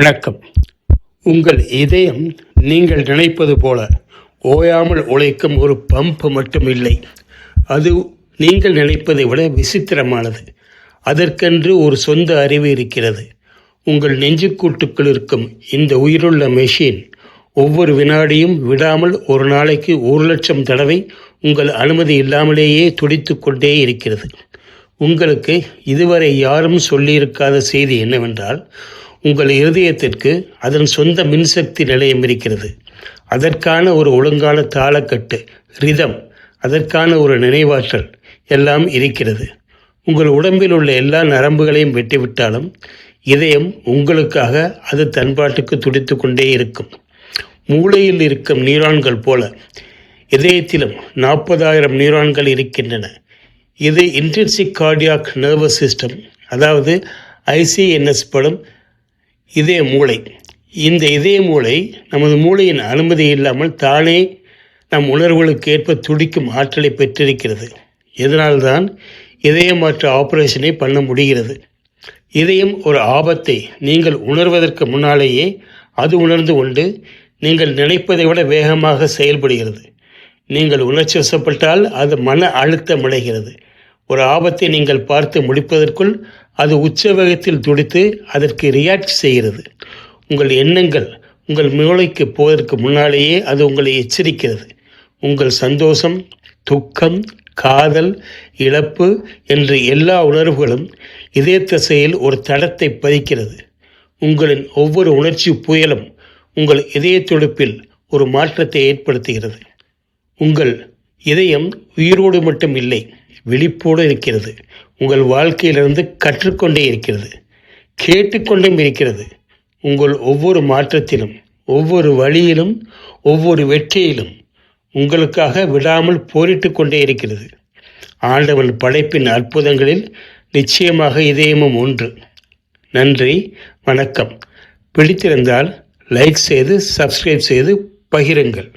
வணக்கம். உங்கள் இதயம் நீங்கள் நினைப்பது போல ஓயாமல் உழைக்கும் ஒரு பம்ப் மட்டும் இல்லை. அது நீங்கள் நினைப்பதை விட விசித்திரமானது. அதற்கென்று ஒரு சொந்த அறிவு இருக்கிறது. உங்கள் நெஞ்சுக்கூட்டுக்குள் இருக்கும் இந்த உயிருள்ள மெஷின் ஒவ்வொரு வினாடியும் விடாமல் ஒரு நாளைக்கு ஒரு லட்சம் தடவை உங்கள் அனுமதி இல்லாமலேயே துடித்து கொண்டே இருக்கிறது. உங்களுக்கு இதுவரை யாரும் சொல்லியிருக்காத செய்தி என்னவென்றால் உங்கள் இருதயத்திற்கு அதன் சொந்த மின்சக்தி நிலையம் இருக்கிறது. அதற்கான ஒரு ஒழுங்கான தாளக்கட்டு ரிதம் அதற்கான ஒரு நினைவாற்றல் எல்லாம் இருக்கிறது. உங்கள் உடம்பில் உள்ள எல்லா நரம்புகளையும் வெட்டிவிட்டாலும் இதயம் உங்களுக்காக அது தன்பாட்டுக்கு துடித்து கொண்டே இருக்கும். மூளையில் இருக்கும் நியூரான்கள் போல இதயத்திலும் நாற்பதாயிரம் நியூரான்கள் இருக்கின்றன. இது இன்டென்சிக் கார்டியாக் நர்வஸ் சிஸ்டம் அதாவது ஐசிஎன்எஸ் படும் இதய மூளை. இந்த இதய மூளை நமது மூளையின் அனுமதி இல்லாமல் தானே நம் உணர்வுகளுக்கு ஏற்ப துடிக்கும் ஆற்றலை பெற்றிருக்கிறது. இதனால்தான் இதய மாற்று ஆபரேஷனை பண்ண முடிகிறது. இதயம் ஒரு ஆபத்தை நீங்கள் உணர்வதற்கு முன்னாலேயே அது உணர்ந்து கொண்டு நீங்கள் நினைப்பதை விட வேகமாக செயல்படுகிறது. நீங்கள் உணர்ச்சி வசப்பட்டால் அது மன அழுத்தம் அடைகிறது. ஒரு ஆபத்தை நீங்கள் பார்த்து முடிப்பதற்குள் அது உச்ச வேகத்தில் துடித்து அதற்கு ரியாக்ட் செய்கிறது. உங்கள் எண்ணங்கள் உங்கள் மூளைக்கு போவதற்கு முன்னாலேயே அது உங்களை எச்சரிக்கிறது. உங்கள் சந்தோஷம் துக்கம் காதல் இழப்பு என்று எல்லா உணர்வுகளும் இதே திசையில் ஒரு தடத்தை பதிக்கிறது. உங்களின் ஒவ்வொரு உணர்ச்சி புயலும் உங்கள் இதய துடுப்பில் ஒரு மாற்றத்தை ஏற்படுத்துகிறது. உங்கள் இதயம் உயிரோடு மட்டும் இல்லை விழிப்போடு இருக்கிறது. உங்கள் வாழ்க்கையிலிருந்து கற்றுக்கொண்டே இருக்கிறது. கேட்டுக்கொண்டும் இருக்கிறது. உங்கள் ஒவ்வொரு மாற்றத்திலும் ஒவ்வொரு வழியிலும் ஒவ்வொரு வெற்றியிலும் உங்களுக்காக விடாமல் போரிட்டு கொண்டே இருக்கிறது. ஆண்டவன் படைப்பின் அற்புதங்களில் நிச்சயமாக இதயமும் ஒன்று. நன்றி வணக்கம். பிடித்திருந்தால் லைக் செய்து சப்ஸ்கிரைப் செய்து பகிருங்கள்.